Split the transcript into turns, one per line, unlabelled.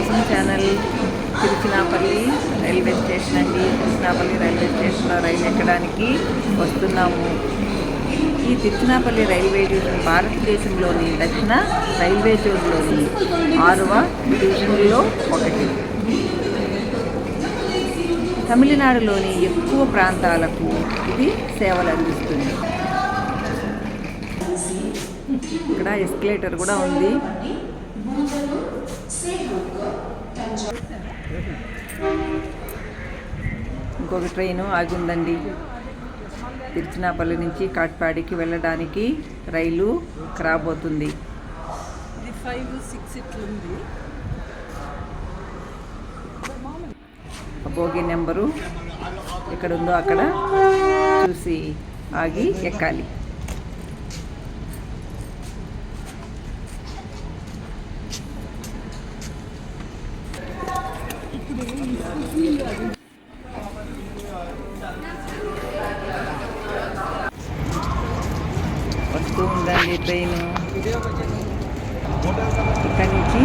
కోసం channel Tiruchirappalli railway station అండి. Tiruchirappalli railway స్టేషన్లో రైలు ఎక్కడానికి వస్తున్నాము. ఈ తిరుచినాపల్లి రైల్వే డివిజన్ భారతదేశంలోని దక్షిణ రైల్వే జోన్లోని ఆరువ డివిజన్లో ఒకటి. తమిళనాడులోని ఎక్కువ ప్రాంతాలకు ఇది సేవలు అందిస్తుంది. ఇక్కడ ఎస్కలేటర్ కూడా ఉంది. ఇంకొక ట్రైను ఆగి ఉందండి తిరుచినాపల్లి నుంచి కాట్పాడికి వెళ్ళడానికి రైలు రాబోతుంది.
ఇది ఫైవ్ సిక్స్ ఇట్లుంది
ఆ భోగి నెంబరు ఎక్కడ ఉందో అక్కడ చూసి ఆగి ఎక్కాలి. వస్తూ ఉందండి ట్రైన్ ఇక్కడి నుంచి